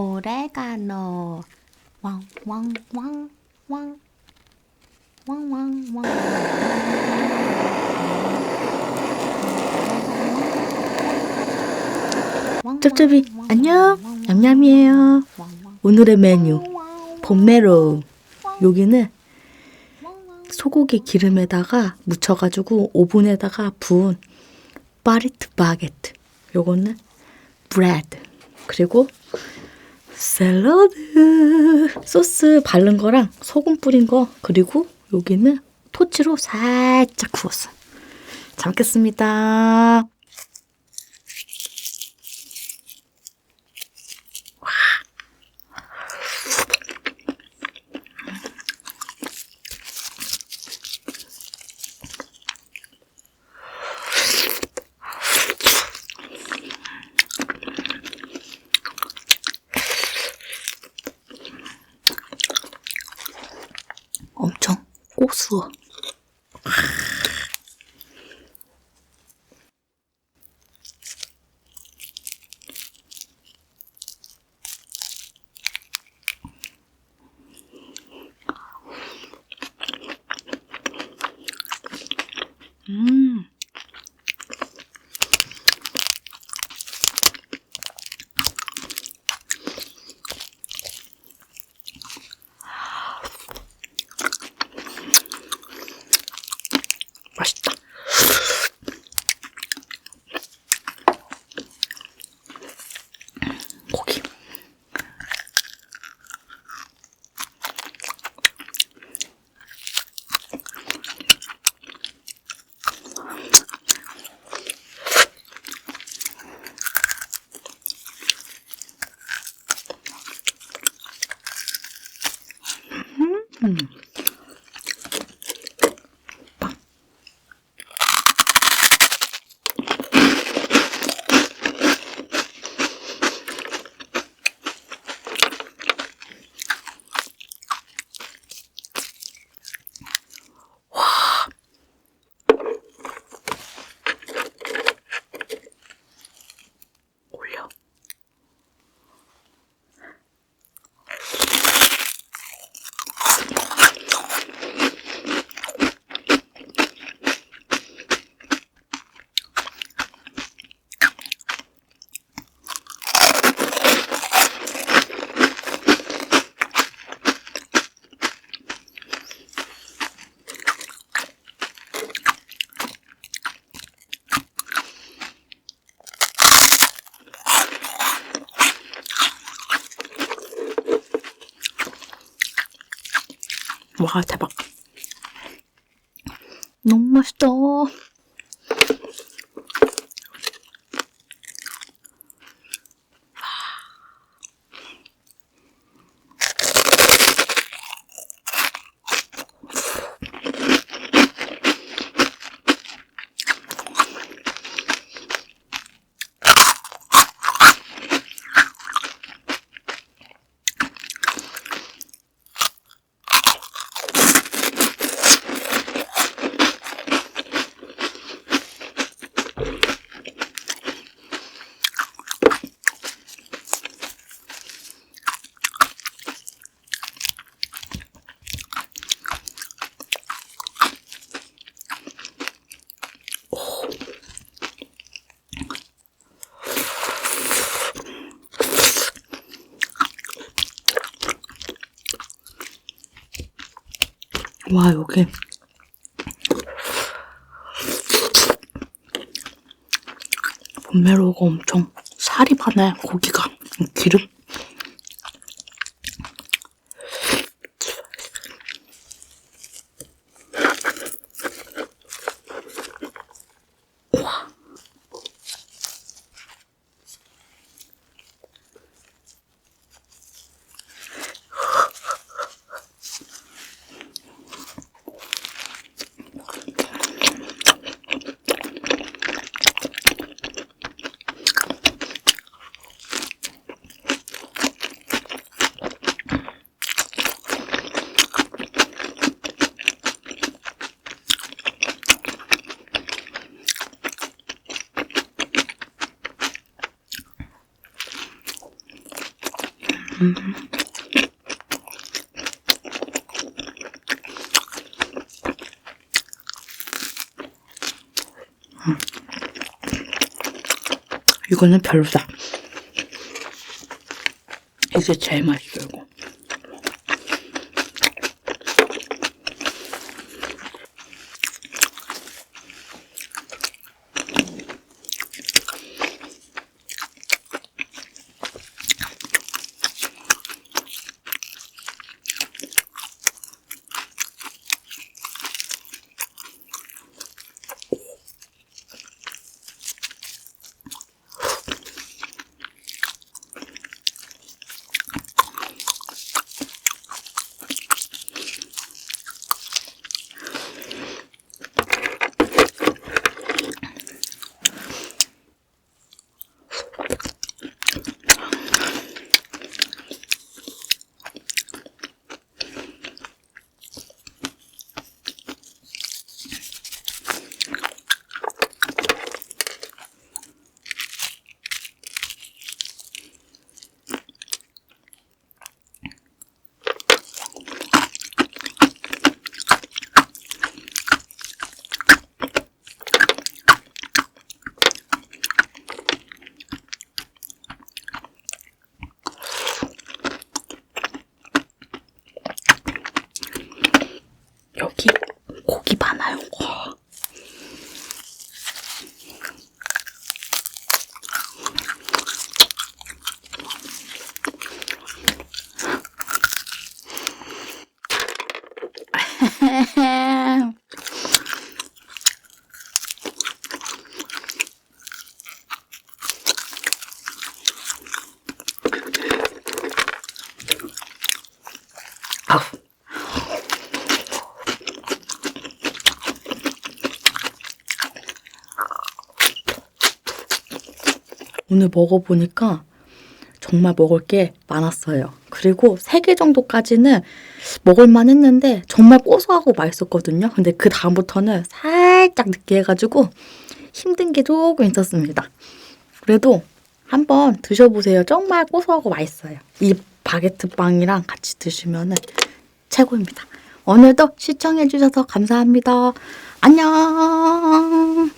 오레가노 왕왕왕 왕 왕왕왕 쩝쩝이 안녕. 냠냠이에요. 오늘의 메뉴 봄메로. 여기는 소고기 기름에다가 묻혀가지고 오븐에다가 부은 파리트 바게트. 요거는 브레드. 그리고 샐러드. 소스 바른 거랑 소금 뿌린 거 그리고 여기는 토치로 살짝 구웠어 잘 먹겠습니다 엄청 고수어. 와 대박. 너무 맛있다. 와 여기. 본메로우가 엄청 살이 많네 고기가. 기름 이거는 별로다. 이게 제일 맛있어, 이거. 오늘 먹어보니까 정말 먹을 게 많았어요. 그리고 세 개 정도까지는 먹을만 했는데 정말 고소하고 맛있었거든요. 근데 그 다음부터는 살짝 느끼해가지고 힘든 게 조금 있었습니다. 그래도 한번 드셔보세요. 정말 고소하고 맛있어요. 이 바게트 빵이랑 같이 드시면 최고입니다. 오늘도 시청해주셔서 감사합니다. 안녕!